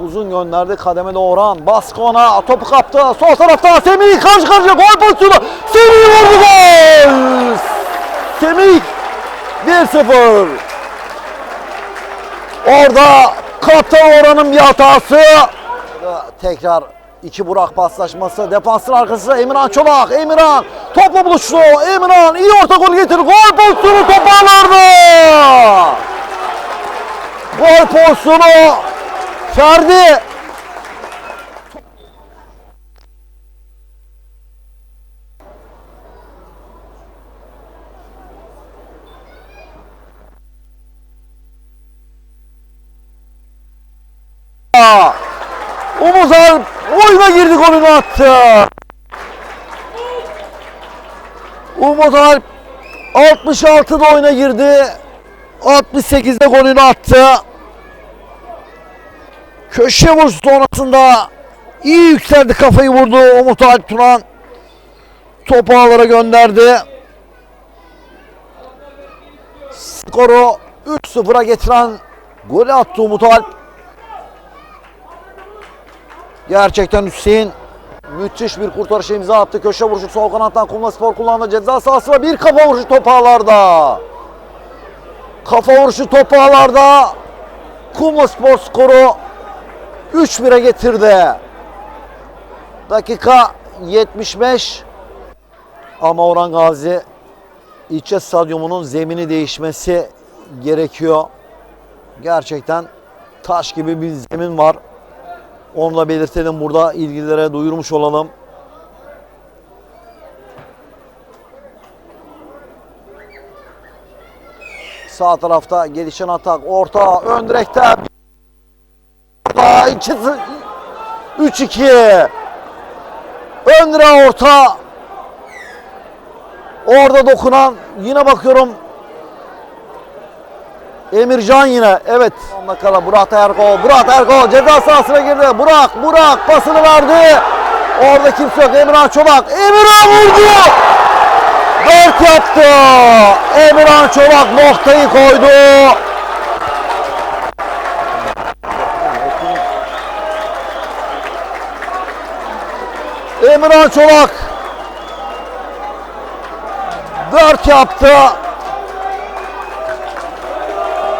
Uzun gönderdi kademede Orhan. Baskı ona topu kaptı. Sol tarafta Semih karşı karşıya gol pozisyonu. Semih vurdu gol. Semih 1-0. Orada kaptan Orhan'ın bir hatası. Tekrar iki Burak paslaşması. Defansın arkası Emirhan Çolak. Emirhan topla buluştu. Emirhan iyi orta gol getirdi. Gol pozisyonu toparlardı. Gol pozisyonu Ferdi. Umut Alp oyuna girdi golünü attı. Umut Alp 66'da oyuna girdi. 68'de golünü attı. Köşe vuruşu sonrasında iyi yükseldi kafayı vurdu Umut Alp Turan. Topu ağlara gönderdi. Skoru 3-0'a getiren golü attı Umut Alp. Gerçekten Hüseyin müthiş bir kurtarışa imza attı. Köşe vuruşu sol kanattan Kumla Spor kullandı. Ceza sahasına bir kafa vuruşu top ağlarda. Kafa vuruşu top ağlarda. Kumla Spor skoru 3-1'e getirdi. Dakika 75. Ama Orhan Gazi İlçe Stadyumu'nun zemini değişmesi gerekiyor. Gerçekten taş gibi bir zemin var. Onu da belirtelim burada ilgililere duyurmuş olalım. Sağ tarafta gelişen atak. Orta ön direkte. Orta 3-2. Ön direğe orta. Orada dokunan yine bakıyorum Emircan yine. Evet. Sonuna kala Burak Erkol. Burak Erkol ceza sahasına girdi. Burak, Burak pasını verdi. Orada kimse yok. Emirhan Çolak. Emirhan vurdu. Dört yaptı. Emirhan Çolak noktayı koydu. Emirhan Çolak 4 yaptı.